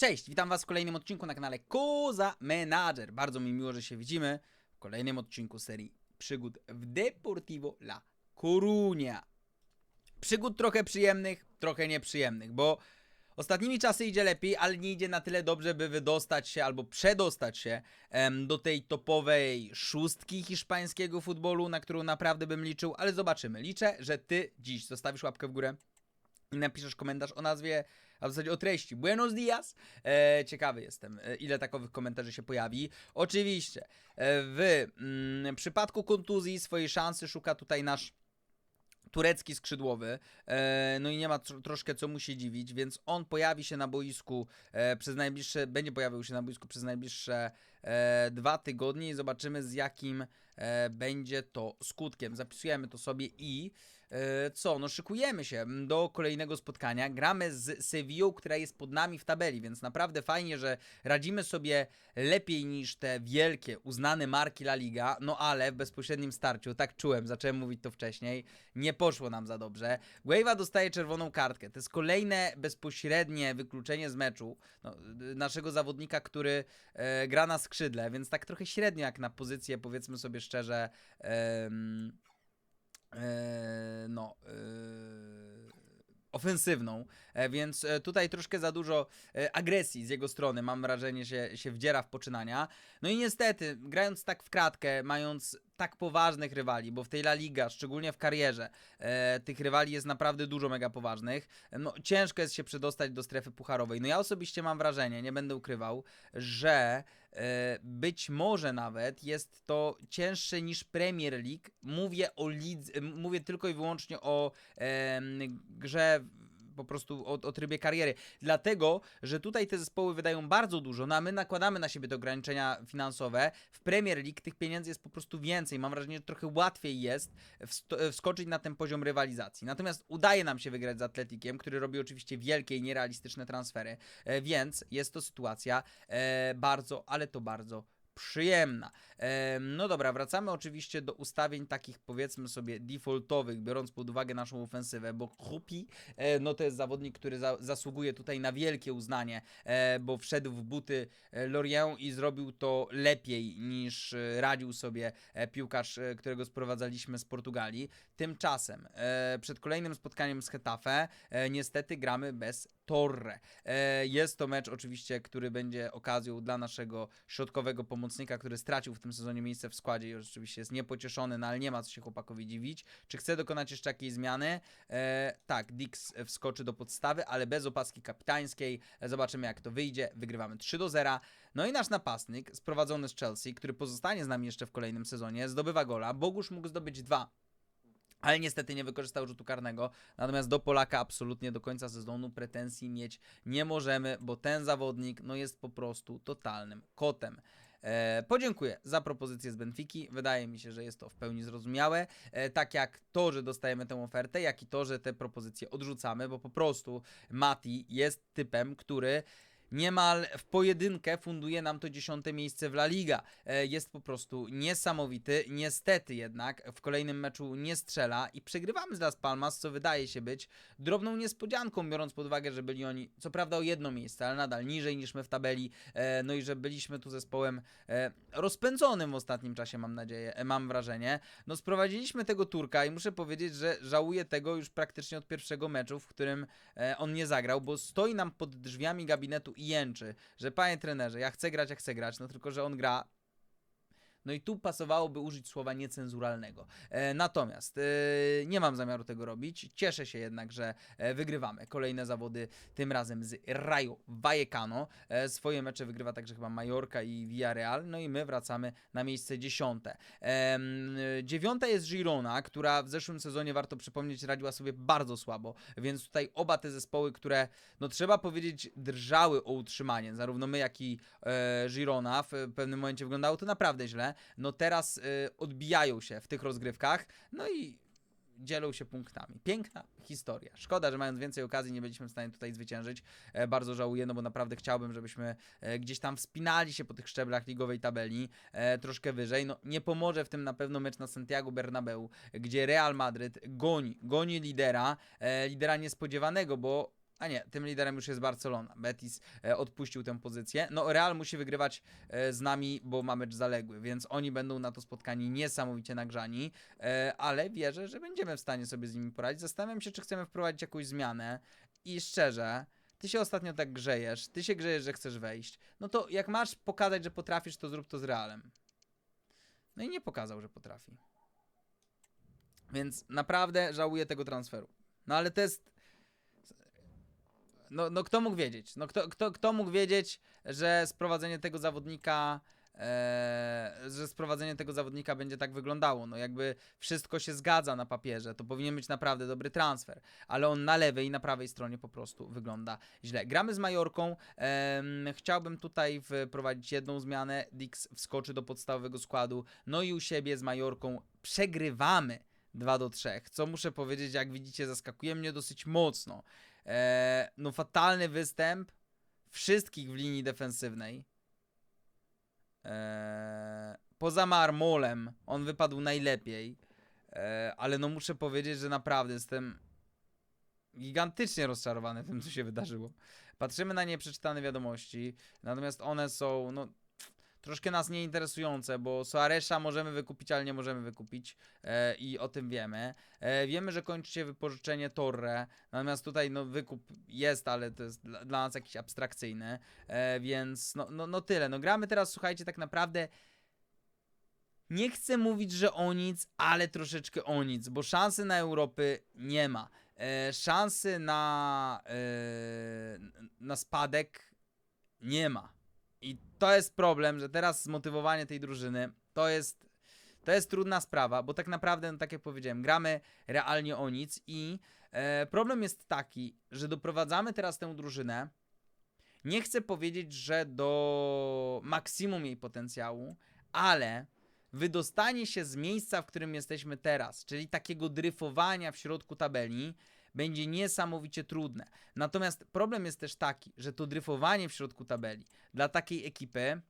Cześć, witam was w kolejnym odcinku na kanale Koza Manager. Bardzo mi miło, że się widzimy w kolejnym odcinku serii przygód w Deportivo La Coruña. Przygód trochę przyjemnych, trochę nieprzyjemnych, bo ostatnimi czasy idzie lepiej, ale nie idzie na tyle dobrze, by wydostać się albo przedostać się em, do tej topowej szóstki hiszpańskiego futbolu, na którą naprawdę bym liczył, ale zobaczymy. Liczę, że ty dziś zostawisz łapkę w górę i napiszesz komentarz o nazwie, a w zasadzie o treści Buenos dias. E, ciekawy jestem, e, ile takowych komentarzy się pojawi. Oczywiście, e, w mm, przypadku kontuzji swojej szansy szuka tutaj nasz turecki skrzydłowy, e, no i nie ma tr- troszkę co mu się dziwić, więc on pojawi się na boisku przez najbliższe, będzie pojawił się na boisku przez najbliższe dwa tygodnie i zobaczymy z jakim będzie to skutkiem. Zapisujemy to sobie i co, no szykujemy się do kolejnego spotkania. Gramy z Sevillą, która jest pod nami w tabeli, więc naprawdę fajnie, że radzimy sobie lepiej niż te wielkie, uznane marki La Liga, no ale w bezpośrednim starciu, tak czułem, zacząłem mówić to wcześniej, nie poszło nam za dobrze. Gueva dostaje czerwoną kartkę. To jest kolejne bezpośrednie wykluczenie z meczu no, naszego zawodnika, który e, gra na skrzydle, więc tak trochę średnio jak na pozycję, powiedzmy sobie szczerze, e, e, ofensywną, e, więc e, tutaj troszkę za dużo e, agresji z jego strony, mam wrażenie, się, się wdziera w poczynania. No i niestety, grając tak w kratkę, mając tak poważnych rywali, bo w tej La Liga, szczególnie w karierze, e, tych rywali jest naprawdę dużo mega poważnych, no ciężko jest się przedostać do strefy pucharowej. No ja osobiście mam wrażenie, nie będę ukrywał, że e, być może nawet jest to cięższe niż Premier League. Mówię o lidze, mówię tylko i wyłącznie o em, grze po prostu o, o trybie kariery. Dlatego, że tutaj te zespoły wydają bardzo dużo, no a my nakładamy na siebie te ograniczenia finansowe. W Premier League tych pieniędzy jest po prostu więcej. Mam wrażenie, że trochę łatwiej jest wsto- wskoczyć na ten poziom rywalizacji. Natomiast udaje nam się wygrać z Atletikiem, który robi oczywiście wielkie i nierealistyczne transfery, e, więc jest to sytuacja e, bardzo, ale to bardzo przyjemna. Em, No dobra, wracamy oczywiście do ustawień takich powiedzmy sobie defaultowych, biorąc pod uwagę naszą ofensywę, bo Krupi, e, no to jest zawodnik, który za, zasługuje tutaj na wielkie uznanie, e, bo wszedł w buty e, Lorient i zrobił to lepiej niż radził sobie piłkarz, którego sprowadzaliśmy z Portugalii. Tymczasem przed kolejnym spotkaniem z Hetafe niestety gramy bez Torre. E, Jest to mecz oczywiście, który będzie okazją dla naszego środkowego pomocnika, który stracił w tym sezonie miejsce w składzie i oczywiście jest niepocieszony, no ale nie ma co się chłopakowi dziwić. Czy chce dokonać jeszcze jakiejś zmiany? E, tak, Dix wskoczy do podstawy, ale bez opaski kapitańskiej. E, Zobaczymy jak to wyjdzie. Wygrywamy 3 do 0. No i nasz napastnik, sprowadzony z Chelsea, który pozostanie z nami jeszcze w kolejnym sezonie, zdobywa gola. Bogusz mógł zdobyć dwa ale niestety nie wykorzystał rzutu karnego. Natomiast do Polaka absolutnie do końca sezonu pretensji mieć nie możemy, bo ten zawodnik no, jest po prostu totalnym kotem. E, podziękuję za propozycję z Benfiki. Wydaje mi się, że jest to w pełni zrozumiałe. E, tak jak to, że dostajemy tę ofertę, jak i to, że te propozycje odrzucamy, bo po prostu Mati jest typem, który niemal w pojedynkę funduje nam to dziesiąte miejsce w La Liga. E, Jest po prostu niesamowity. Niestety jednak w kolejnym meczu nie strzela i przegrywamy z Las Palmas, co wydaje się być drobną niespodzianką, biorąc pod uwagę, że byli oni co prawda o jedno miejsce, ale nadal niżej niż my w tabeli. E, No i że byliśmy tu zespołem e, rozpędzonym w ostatnim czasie, mam nadzieję, mam wrażenie. No sprowadziliśmy tego Turka i muszę powiedzieć, że żałuję tego już praktycznie od pierwszego meczu, w którym on nie zagrał, bo stoi nam pod drzwiami gabinetu i jęczy, że panie trenerze, ja chcę grać, ja chcę grać, no tylko, że on gra no i tu pasowałoby użyć słowa niecenzuralnego. E, natomiast e, nie mam zamiaru tego robić. Cieszę się jednak, że e, wygrywamy kolejne zawody, tym razem z Rayo Vallecano. Swoje mecze wygrywa także chyba Mallorca i Villarreal. No i my wracamy na miejsce dziesiąte. Dziewiąta jest Girona, która w zeszłym sezonie, warto przypomnieć, radziła sobie bardzo słabo. Więc tutaj oba te zespoły, które, no trzeba powiedzieć, drżały o utrzymanie, zarówno my, jak i Girona, w pewnym momencie wyglądało to naprawdę źle. No teraz e, odbijają się w tych rozgrywkach, no i dzielą się punktami. Piękna historia. Szkoda, że mając więcej okazji nie byliśmy w stanie tutaj zwyciężyć. E, bardzo żałuję, no bo naprawdę chciałbym, żebyśmy e, gdzieś tam wspinali się po tych szczeblach ligowej tabeli e, troszkę wyżej. No nie pomoże w tym na pewno mecz na Santiago Bernabeu, gdzie Real Madryt goni, goni lidera, e, lidera niespodziewanego, bo A nie, tym liderem już jest Barcelona. Betis e, odpuścił tę pozycję. No, Real musi wygrywać e, z nami, bo ma mecz zaległy, więc oni będą na to spotkanie niesamowicie nagrzani, e, ale wierzę, że będziemy w stanie sobie z nimi poradzić. Zastanawiam się, czy chcemy wprowadzić jakąś zmianę i szczerze, ty się ostatnio tak grzejesz, ty się grzejesz, że chcesz wejść, no to jak masz pokazać, że potrafisz, to zrób to z Realem. No i nie pokazał, że potrafi. Więc naprawdę żałuję tego transferu. No ale to jest. No, no kto mógł wiedzieć? No kto, kto, kto mógł wiedzieć, że sprowadzenie tego zawodnika. E, że sprowadzenie tego zawodnika będzie tak wyglądało. No jakby wszystko się zgadza na papierze, to powinien być naprawdę dobry transfer, ale on na lewej i na prawej stronie po prostu wygląda źle. Gramy z Majorką. em, chciałbym tutaj wprowadzić jedną zmianę. Dix wskoczy do podstawowego składu. No i u siebie z Majorką przegrywamy 2 do 3, co muszę powiedzieć, jak widzicie, zaskakuje mnie dosyć mocno. E, no fatalny występ wszystkich w linii defensywnej. E, poza Marmolem on wypadł najlepiej, e, ale no muszę powiedzieć, że naprawdę jestem gigantycznie rozczarowany tym, co się wydarzyło. Patrzymy na nieprzeczytane wiadomości, natomiast one są, no, troszkę nas nieinteresujące, bo Soaresza możemy wykupić, ale nie możemy wykupić e, i o tym wiemy. E, wiemy, że kończy się wypożyczenie Torre, natomiast tutaj no, wykup jest, ale to jest dla, dla nas jakiś abstrakcyjny, e, więc no, no, no tyle. No gramy teraz, słuchajcie, tak naprawdę nie chcę mówić, że o nic, ale troszeczkę o nic, bo szansy na Europy nie ma. E, szansy na, e, na spadek nie ma. I to jest problem, że teraz zmotywowanie tej drużyny to jest, to jest trudna sprawa, bo tak naprawdę, no tak jak powiedziałem, gramy realnie o nic i e, problem jest taki, że doprowadzamy teraz tę drużynę. Nie chcę powiedzieć, że do maksimum jej potencjału, ale wydostanie się z miejsca, w którym jesteśmy teraz, czyli takiego dryfowania w środku tabeli, będzie niesamowicie trudne. Natomiast problem jest też taki, że to dryfowanie w środku tabeli dla takiej ekipy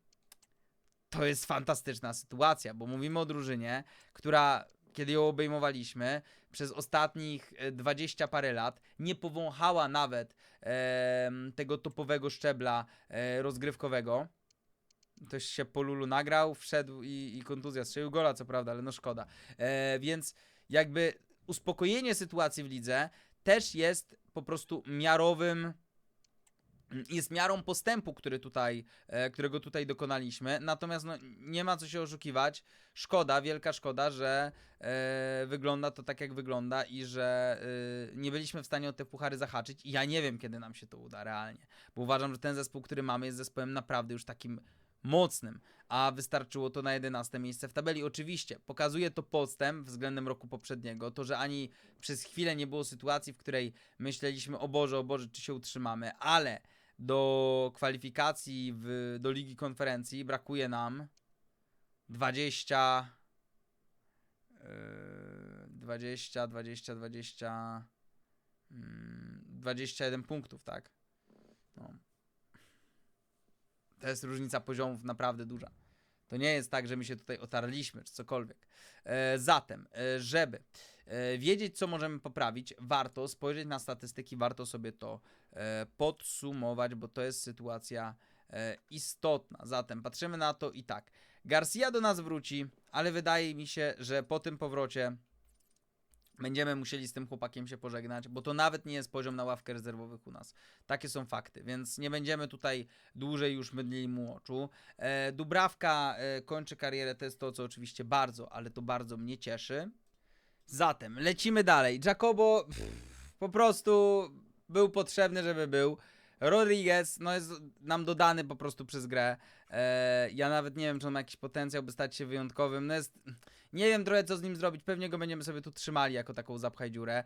to jest fantastyczna sytuacja, bo mówimy o drużynie, która kiedy ją obejmowaliśmy przez ostatnich e, 20 parę lat nie powąchała nawet em, tego topowego szczebla e, rozgrywkowego. Ktoś się po Lulu nagrał, wszedł i, i kontuzja strzelił gola, co prawda, ale no szkoda. E, więc jakby uspokojenie sytuacji w lidze też jest po prostu miarowym jest miarą postępu, który tutaj, e, którego tutaj dokonaliśmy. Natomiast no, nie ma co się oszukiwać. Szkoda, wielka szkoda, że e, wygląda to tak, jak wygląda i że e, nie byliśmy w stanie o te puchary zahaczyć. I ja nie wiem, kiedy nam się to uda realnie. Bo uważam, że ten zespół, który mamy, jest zespołem naprawdę już takim mocnym, a wystarczyło to na 11 miejsce w tabeli. Oczywiście pokazuje to postęp względem roku poprzedniego, to że ani przez chwilę nie było sytuacji, w której myśleliśmy o Boże, o Boże, czy się utrzymamy, ale do kwalifikacji w, do Ligi Konferencji brakuje nam 20 yy, 20, 20, 20 mm, 21 punktów, tak? No. To jest różnica poziomów naprawdę duża. To nie jest tak, że my się tutaj otarliśmy, czy cokolwiek. E, zatem, e, żeby e, wiedzieć, co możemy poprawić, warto spojrzeć na statystyki, warto sobie to podsumować, bo to jest sytuacja istotna. Zatem patrzymy na to i tak. Garcia do nas wróci, ale wydaje mi się, że po tym powrocie będziemy musieli z tym chłopakiem się pożegnać, bo to nawet nie jest poziom na ławkę rezerwowych u nas. Takie są fakty, więc nie będziemy tutaj dłużej już mydlili mu oczu. E, Dubrawka e, kończy karierę, to jest to, co oczywiście bardzo, ale to bardzo mnie cieszy. Zatem lecimy dalej. Jacobo pff, po prostu był potrzebny, żeby był. Rodriguez, no jest nam dodany po prostu przez grę. E, ja nawet nie wiem, czy on ma jakiś potencjał, by stać się wyjątkowym. No jest, nie wiem trochę co z nim zrobić. Pewnie go będziemy sobie tu trzymali jako taką zapchaj dziurę.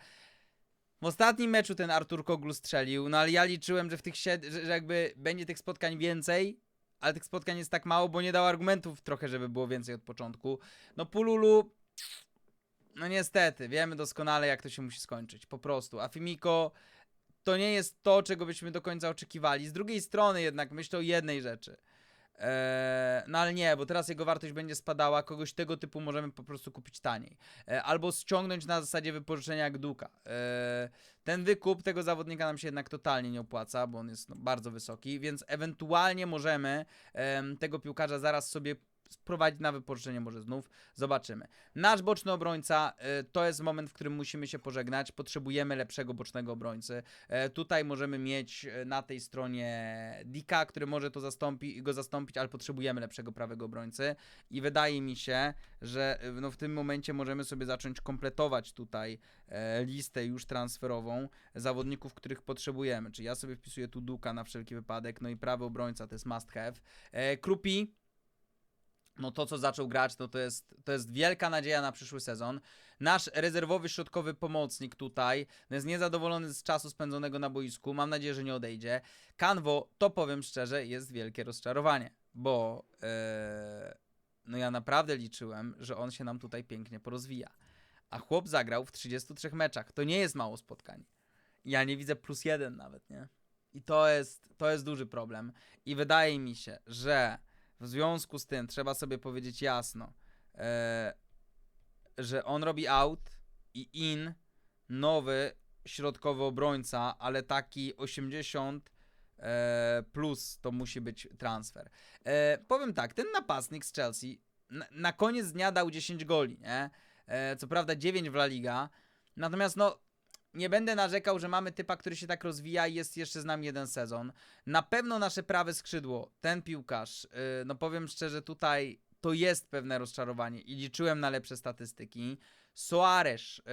W ostatnim meczu ten Artur Koglu strzelił, no ale ja liczyłem, że w tych sied- że, że jakby będzie tych spotkań więcej, ale tych spotkań jest tak mało, bo nie dał argumentów trochę, żeby było więcej od początku. No Pululu, no niestety, wiemy doskonale jak to się musi skończyć, po prostu. A Fimiko to nie jest to, czego byśmy do końca oczekiwali. Z drugiej strony jednak myślę o jednej rzeczy. Eee, no ale nie, bo teraz jego wartość będzie spadała, kogoś tego typu możemy po prostu kupić taniej. Eee, albo ściągnąć na zasadzie wypożyczenia jak Duka. Eee, ten wykup tego zawodnika nam się jednak totalnie nie opłaca, bo on jest no, bardzo wysoki, więc ewentualnie możemy em, tego piłkarza zaraz sobie sprowadzić na wypożyczenie może znów. Zobaczymy. Nasz boczny obrońca y, to jest moment, w którym musimy się pożegnać. Potrzebujemy lepszego bocznego obrońcy. E, tutaj możemy mieć e, na tej stronie Dika, który może to zastąpi, go zastąpić, ale potrzebujemy lepszego prawego obrońcy. I wydaje mi się, że y, no, w tym momencie możemy sobie zacząć kompletować tutaj listę już transferową zawodników, których potrzebujemy. Czyli ja sobie wpisuję tu Duka na wszelki wypadek, no i prawy obrońca to jest must have. Krupi, no to co zaczął grać, to, to, jest, to jest wielka nadzieja na przyszły sezon. Nasz rezerwowy środkowy pomocnik tutaj jest niezadowolony z czasu spędzonego na boisku. Mam nadzieję, że nie odejdzie. Kanwo, to powiem szczerze, jest wielkie rozczarowanie, bo e, no ja naprawdę liczyłem, że on się nam tutaj pięknie porozwija. A chłop zagrał w 33 meczach. To nie jest mało spotkań. Ja nie widzę plus jeden nawet, nie? I to jest, to jest duży problem. I wydaje mi się, że w związku z tym trzeba sobie powiedzieć jasno, e, że on robi out i in nowy środkowy obrońca, ale taki 80 e, plus to musi być transfer. E, powiem tak, ten napastnik z Chelsea na, na koniec dnia dał 10 goli, nie? E, co prawda 9 w La Liga, natomiast no nie będę narzekał, że mamy typa, który się tak rozwija i jest jeszcze z nami jeden sezon. Na pewno nasze prawe skrzydło, ten piłkarz, yy, no powiem szczerze, tutaj to jest pewne rozczarowanie i liczyłem na lepsze statystyki. Soares yy,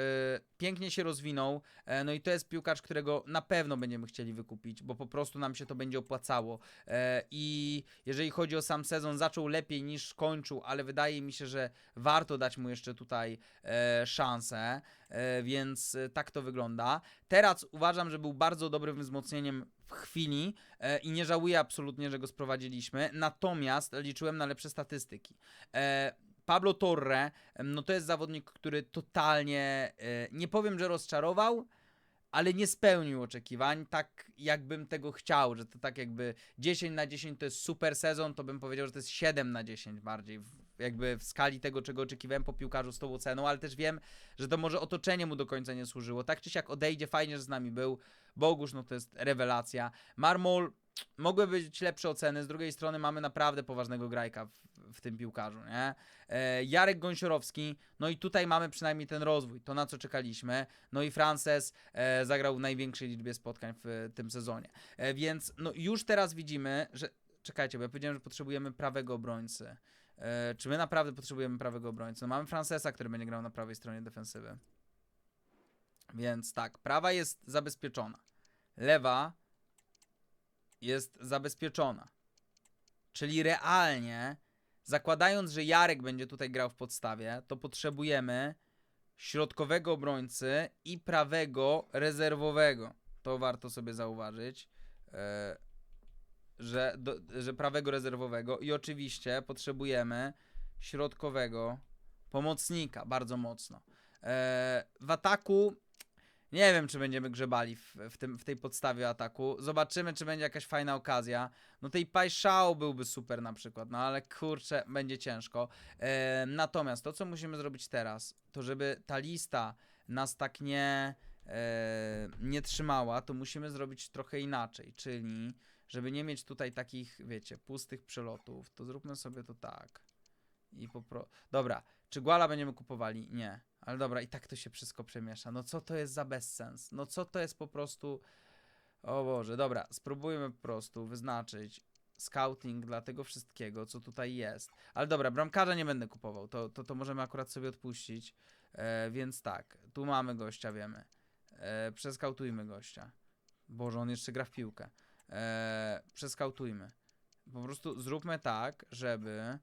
pięknie się rozwinął, e, no i to jest piłkarz, którego na pewno będziemy chcieli wykupić, bo po prostu nam się to będzie opłacało. E, I jeżeli chodzi o sam sezon, zaczął lepiej niż kończył, ale wydaje mi się, że warto dać mu jeszcze tutaj e, szansę, więc tak to wygląda. Teraz uważam, że był bardzo dobrym wzmocnieniem w chwili e, i nie żałuję absolutnie, że go sprowadziliśmy, natomiast liczyłem na lepsze statystyki. E, Pablo Torre, no to jest zawodnik, który totalnie, e, nie powiem, że rozczarował, ale nie spełnił oczekiwań tak, jakbym tego chciał, że to tak jakby 10 na 10 to jest super sezon, to bym powiedział, że to jest 7 na 10 bardziej, jakby w skali tego, czego oczekiwałem po piłkarzu z tą oceną, ale też wiem, że to może otoczenie mu do końca nie służyło. Tak czy siak odejdzie, fajnie, że z nami był. Bogusz, no to jest rewelacja. Marmol, mogły być lepsze oceny, z drugiej strony mamy naprawdę poważnego grajka w, w tym piłkarzu, nie? E, Jarek Gąsiorowski, no i tutaj mamy przynajmniej ten rozwój, to na co czekaliśmy. No i Frances e, zagrał w największej liczbie spotkań w tym sezonie. E, więc no już teraz widzimy, że. Czekajcie, bo ja powiedziałem, że potrzebujemy prawego obrońcy. E, czy my naprawdę potrzebujemy prawego obrońcy? No mamy Francesa, który będzie grał na prawej stronie defensywy. Więc tak, prawa jest zabezpieczona. Lewa jest zabezpieczona. Czyli realnie, zakładając, że Jarek będzie tutaj grał w podstawie, to potrzebujemy środkowego obrońcy i prawego rezerwowego. To warto sobie zauważyć, e, że, do, że prawego rezerwowego i oczywiście potrzebujemy środkowego pomocnika bardzo mocno. E, w ataku nie wiem, czy będziemy grzebali w, w, tym, w tej podstawie ataku. Zobaczymy, czy będzie jakaś fajna okazja. No tej Pajszał byłby super na przykład, no ale kurczę, będzie ciężko. E, natomiast to, co musimy zrobić teraz, to żeby ta lista nas tak nie, e, nie trzymała, to musimy zrobić trochę inaczej, czyli żeby nie mieć tutaj takich, wiecie, pustych przelotów, to zróbmy sobie to tak. I popro... Dobra, czy Guala będziemy kupowali? Nie. Ale dobra, i tak to się wszystko przemiesza. No co to jest za bezsens? No co to jest po prostu... O Boże, dobra, spróbujmy po prostu wyznaczyć scouting dla tego wszystkiego, co tutaj jest. Ale dobra, bramkarza nie będę kupował, to, to, to możemy akurat sobie odpuścić. E, więc tak, tu mamy gościa, wiemy. E, przeskautujmy gościa. Boże, on jeszcze gra w piłkę. E, przeskautujmy. Po prostu zróbmy tak, żeby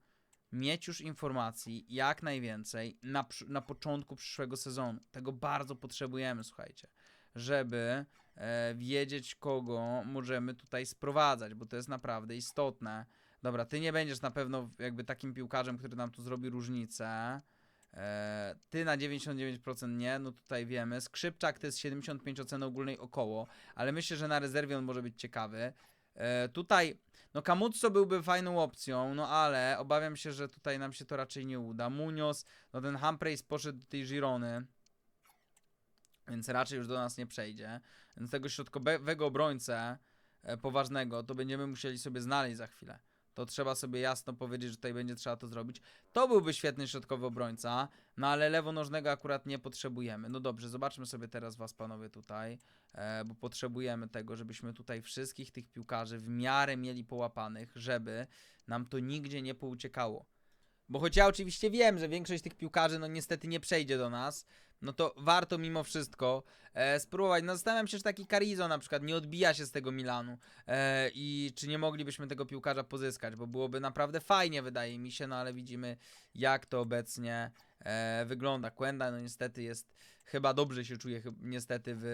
mieć już informacji jak najwięcej na, na początku przyszłego sezonu. Tego bardzo potrzebujemy, słuchajcie, żeby e, wiedzieć, kogo możemy tutaj sprowadzać, bo to jest naprawdę istotne. Dobra, ty nie będziesz na pewno jakby takim piłkarzem, który nam tu zrobi różnicę. E, ty na 99% nie, no tutaj wiemy. Skrzypczak to jest 75 oceny ogólnej około, ale myślę, że na rezerwie on może być ciekawy. E, tutaj No Camuzzo byłby fajną opcją, no ale obawiam się, że tutaj nam się to raczej nie uda. Munoz, no ten Humphreys poszedł do tej Girony, więc raczej już do nas nie przejdzie. Więc tego środkowego obrońcę e, poważnego to będziemy musieli sobie znaleźć za chwilę. To trzeba sobie jasno powiedzieć, że tutaj będzie trzeba to zrobić. To byłby świetny środkowy obrońca, no ale lewonożnego akurat nie potrzebujemy. No dobrze, zobaczmy sobie teraz was panowie tutaj, e, bo potrzebujemy tego, żebyśmy tutaj wszystkich tych piłkarzy w miarę mieli połapanych, żeby nam to nigdzie nie pouciekało. Bo choć ja oczywiście wiem, że większość tych piłkarzy no niestety nie przejdzie do nas, no to warto mimo wszystko e, spróbować. No zastanawiam się, czy taki Carizo na przykład nie odbija się z tego Milanu e, i czy nie moglibyśmy tego piłkarza pozyskać, bo byłoby naprawdę fajnie wydaje mi się, no ale widzimy jak to obecnie e, wygląda. Quenda no niestety jest, chyba dobrze się czuje niestety w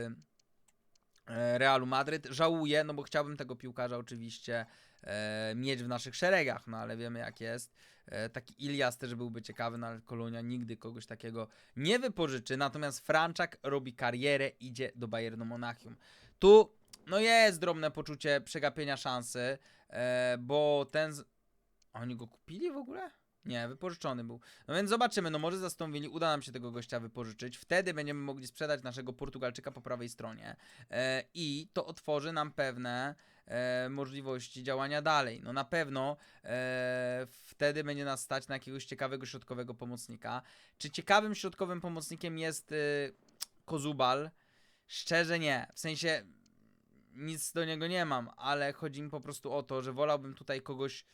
e, Realu Madryt. Żałuję, no bo chciałbym tego piłkarza oczywiście e, mieć w naszych szeregach, no ale wiemy jak jest. E, taki Ilias też byłby ciekawy, no ale Kolonia nigdy kogoś takiego nie wypożyczy. Natomiast Franczak robi karierę, idzie do Bayernu Monachium. Tu no jest drobne poczucie przegapienia szansy, e, bo ten. Z... Oni go kupili w ogóle? Nie, wypożyczony był. No więc zobaczymy, no może zastąpili, uda nam się tego gościa wypożyczyć. Wtedy będziemy mogli sprzedać naszego Portugalczyka po prawej stronie. E, I to otworzy nam pewne e, możliwości działania dalej. No na pewno e, wtedy będzie nas stać na jakiegoś ciekawego środkowego pomocnika. Czy ciekawym środkowym pomocnikiem jest e, Kozubal? Szczerze nie. W sensie nic do niego nie mam, ale chodzi mi po prostu o to, że wolałbym tutaj kogoś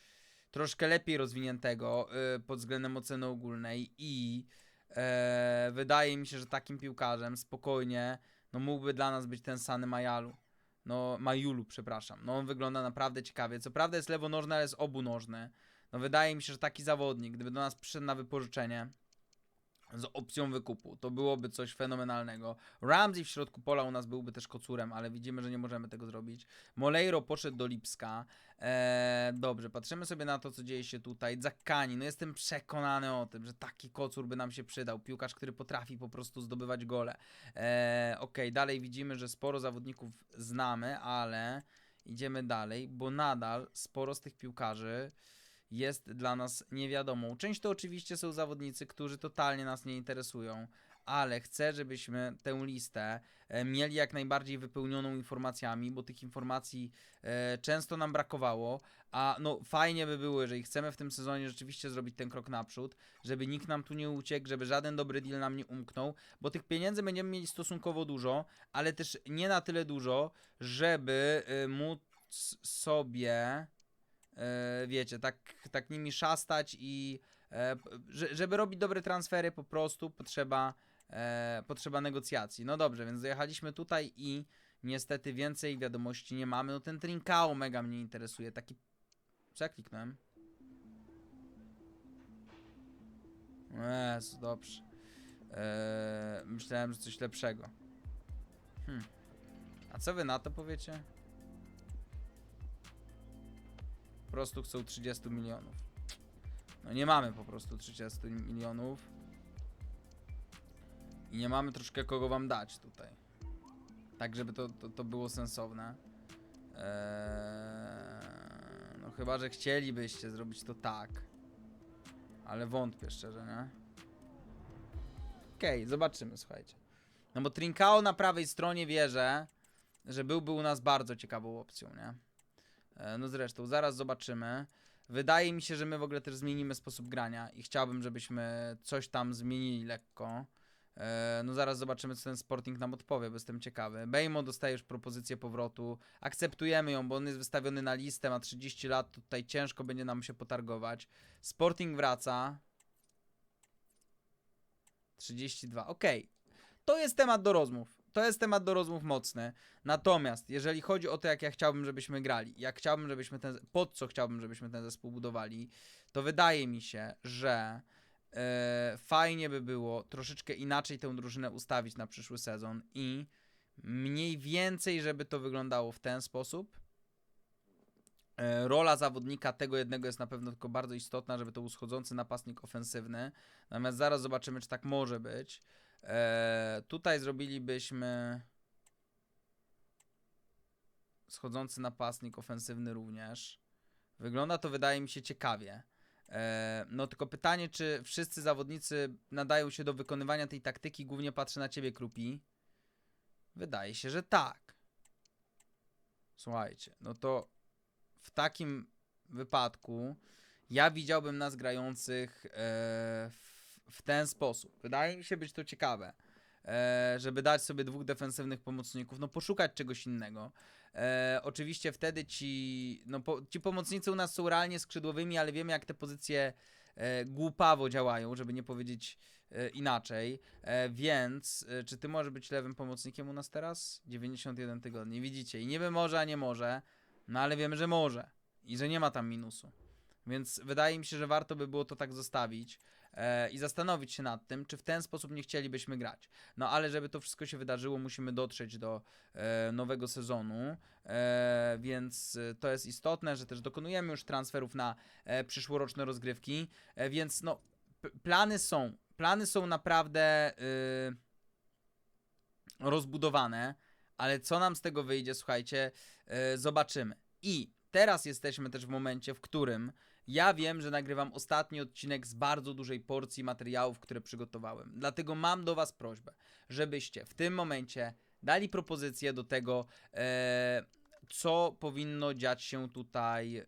troszkę lepiej rozwiniętego y, pod względem oceny ogólnej i e, wydaje mi się, że takim piłkarzem spokojnie no mógłby dla nas być ten Sany Majalu. No, Majulu, przepraszam. No, on wygląda naprawdę ciekawie. Co prawda jest lewonożny, ale jest obunożny. No, wydaje mi się, że taki zawodnik, gdyby do nas przyszedł na wypożyczenie z opcją wykupu, to byłoby coś fenomenalnego. Ramsey w środku pola u nas byłby też kocurem, ale widzimy, że nie możemy tego zrobić. Moleiro poszedł do Lipska. Eee, dobrze, patrzymy sobie na to, co dzieje się tutaj. Zakani, no jestem przekonany o tym, że taki kocur by nam się przydał. Piłkarz, który potrafi po prostu zdobywać gole. Eee, Okej, dalej widzimy, że sporo zawodników znamy, ale idziemy dalej, bo nadal sporo z tych piłkarzy jest dla nas niewiadomą. Część to oczywiście są zawodnicy, którzy totalnie nas nie interesują, ale chcę, żebyśmy tę listę e, mieli jak najbardziej wypełnioną informacjami, bo tych informacji e, często nam brakowało, a no fajnie by było, jeżeli chcemy w tym sezonie rzeczywiście zrobić ten krok naprzód, żeby nikt nam tu nie uciekł, żeby żaden dobry deal nam nie umknął, bo tych pieniędzy będziemy mieli stosunkowo dużo, ale też nie na tyle dużo, żeby y, móc sobie e, wiecie, tak, tak nimi szastać i e, żeby robić dobre transfery po prostu potrzeba, e, potrzeba negocjacji. No dobrze, więc dojechaliśmy tutaj i niestety więcej wiadomości nie mamy. No ten Trincao mega mnie interesuje, taki... Co ja kliknąłem? Jezu, dobrze. E, myślałem, że coś lepszego. Hmm. A co wy na to powiecie? Po prostu chcą 30 milionów. No nie mamy po prostu 30 milionów. I nie mamy troszkę kogo wam dać tutaj. Tak, żeby to, to, to było sensowne. Eee, no chyba, że chcielibyście zrobić to tak. Ale wątpię szczerze, nie? Okej, zobaczymy, słuchajcie. No bo Trincao na prawej stronie wierzę, że byłby u nas bardzo ciekawą opcją, nie? E, No zresztą, zaraz zobaczymy. Wydaje mi się, że my w ogóle też zmienimy sposób grania i chciałbym, żebyśmy coś tam zmienili lekko. E, No zaraz zobaczymy, co ten Sporting nam odpowie, bo jestem ciekawy. Bejmo dostaje już propozycję powrotu. Akceptujemy ją, bo on jest wystawiony na listę, ma 30 lat, tutaj ciężko będzie nam się potargować. Sporting wraca. 32, okej. To jest temat do rozmów. To jest temat do rozmów mocny. Natomiast jeżeli chodzi o to, jak ja chciałbym, żebyśmy grali, jak chciałbym, żebyśmy ten, pod co chciałbym, żebyśmy ten zespół budowali, to wydaje mi się, że e, fajnie by było troszeczkę inaczej tę drużynę ustawić na przyszły sezon i mniej więcej, żeby to wyglądało w ten sposób. E, Rola zawodnika tego jednego jest na pewno tylko bardzo istotna, żeby to był schodzący napastnik ofensywny. Natomiast zaraz zobaczymy, czy tak może być. E, tutaj zrobilibyśmy schodzący napastnik ofensywny również. Wygląda to, wydaje mi się, ciekawie. E, no tylko pytanie, czy wszyscy zawodnicy nadają się do wykonywania tej taktyki? Głównie patrzę na ciebie, Krupi. Wydaje się, że tak. Słuchajcie, no to w takim wypadku ja widziałbym nas grających e, w, w ten sposób. Wydaje mi się być to ciekawe, e, żeby dać sobie dwóch defensywnych pomocników, no poszukać czegoś innego. E, oczywiście wtedy ci, no ci pomocnicy u nas są realnie skrzydłowymi, ale wiemy jak te pozycje e, głupawo działają, żeby nie powiedzieć inaczej. Więc czy ty możesz być lewym pomocnikiem u nas teraz? 91 tygodni, widzicie. I niby może, a nie może, no ale wiemy, że może i że nie ma tam minusu. Więc wydaje mi się, że warto by było to tak zostawić i zastanowić się nad tym, czy w ten sposób nie chcielibyśmy grać. No ale żeby to wszystko się wydarzyło, musimy dotrzeć do e, nowego sezonu, e, więc e, to jest istotne, że też dokonujemy już transferów na e, przyszłoroczne rozgrywki, e, więc no plany są, plany są naprawdę y, rozbudowane, ale co nam z tego wyjdzie, słuchajcie, e, zobaczymy. I teraz jesteśmy też w momencie, w którym ja wiem, że nagrywam ostatni odcinek z bardzo dużej porcji materiałów, które przygotowałem. Dlatego mam do Was prośbę, żebyście w tym momencie dali propozycję do tego, e, co powinno dziać się tutaj e,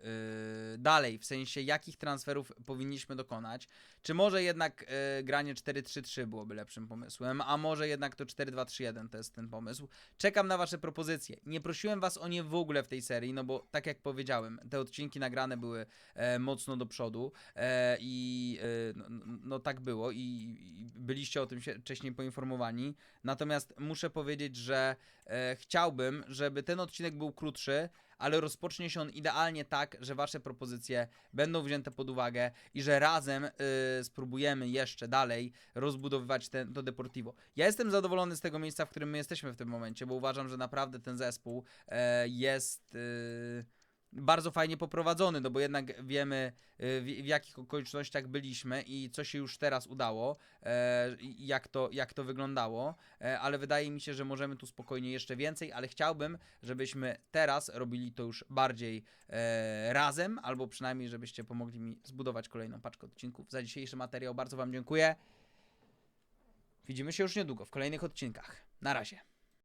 dalej, w sensie jakich transferów powinniśmy dokonać. Czy może jednak e, granie 4-3-3 byłoby lepszym pomysłem, a może jednak to 4-2-3-1 to jest ten pomysł. Czekam na Wasze propozycje. Nie prosiłem Was o nie w ogóle w tej serii, no bo tak jak powiedziałem, te odcinki nagrane były e, mocno do przodu e, i e, no, no, no tak było i, i byliście o tym wcześniej poinformowani. Natomiast muszę powiedzieć, że e, chciałbym, żeby ten odcinek był krótszy, ale rozpocznie się on idealnie tak, że Wasze propozycje będą wzięte pod uwagę i że razem y, spróbujemy jeszcze dalej rozbudowywać ten, to Deportivo. Ja jestem zadowolony z tego miejsca, w którym my jesteśmy w tym momencie, bo uważam, że naprawdę ten zespół e, jest. y, bardzo fajnie poprowadzony, no bo jednak wiemy y, w, w jakich okolicznościach byliśmy i co się już teraz udało, e, jak, to, jak to wyglądało, e, ale wydaje mi się, że możemy tu spokojnie jeszcze więcej, ale chciałbym, żebyśmy teraz robili to już bardziej e, razem, albo przynajmniej żebyście pomogli mi zbudować kolejną paczkę odcinków. Za dzisiejszy materiał bardzo Wam dziękuję. Widzimy się już niedługo w kolejnych odcinkach. Na razie.